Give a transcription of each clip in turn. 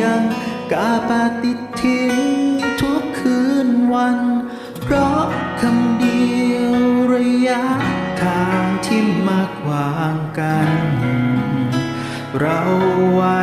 ยังกาปฏิทินทุกคืนวัน เพราะคำเดียวระยะทางที่มากวางกัน เราไว้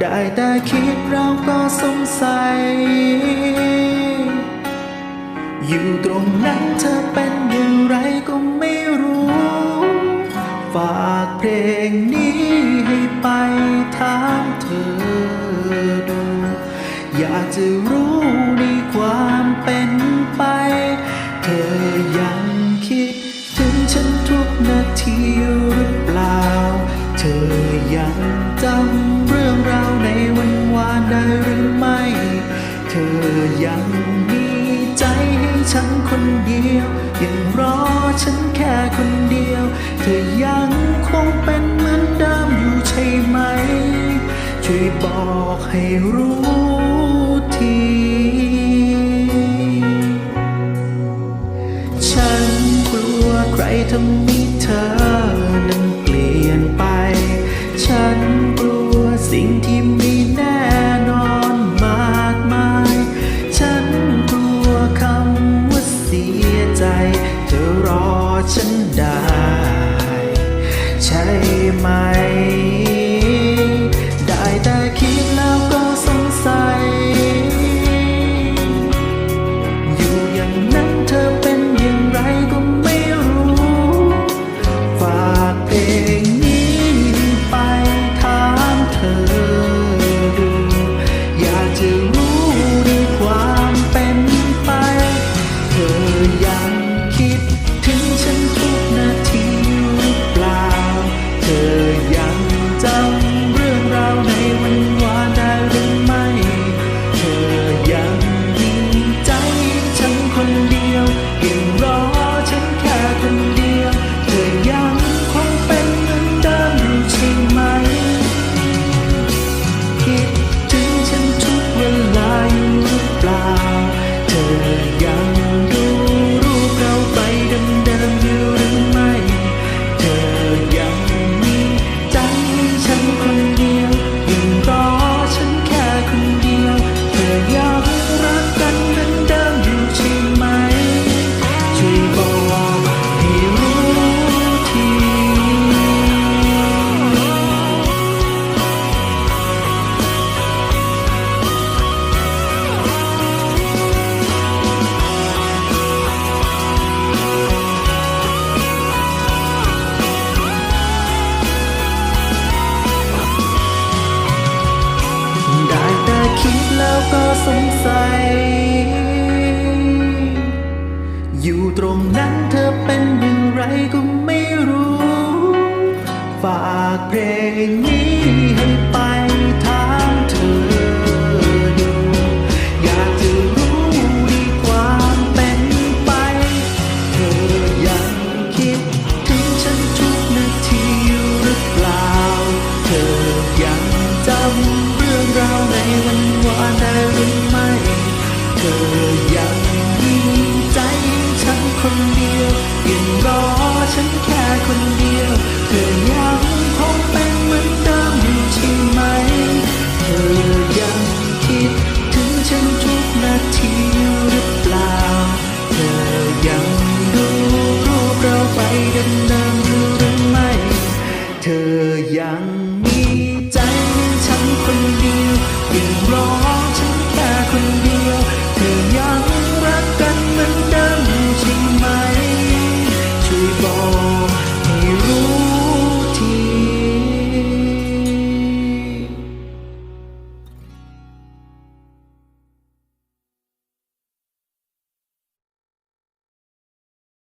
ได้แต่คิดเราก็สงสัย อยู่ตรงนั้นเธอเป็นอย่างไรก็ไม่รู้ ฝากเพลงนี้ จะรู้ในความเป็นไป เธอยังคิด ถึงฉันทุกนาทีหรือเปล่า เธอยังจำเรื่องราวในวันวานได้หรือไม่ เธอยังมีใจให้ฉันคนเดียว ยังรอฉันแค่คนเดียว เธอยังคงเป็นเหมือนเดิมอยู่ใช่ไหมช่วยบอกให้รู้ ที ฉันกลัวใครทำให้เธอนั้นเปลี่ยนไป ฉันกลัวสิ่งที่ไม่แน่นอนมากมาย ฉันกลัวคำว่าเสียใจ เธอรอฉันได้ ใช่ไหม ตรงนั้นเธอเป็นอย่างไรก็ไม่รู้ ฝากเพลงนี้ให้ไป คนเดียวเธอยังคงเป็นเหมือนเดิมอยู่ใช่ไหม เธอยังคิดถึงฉันทุกนาทีอยู่หรือเปล่า เธอยังดูรูปเราไปเดิมๆอยู่หรือไม่ เธอยัง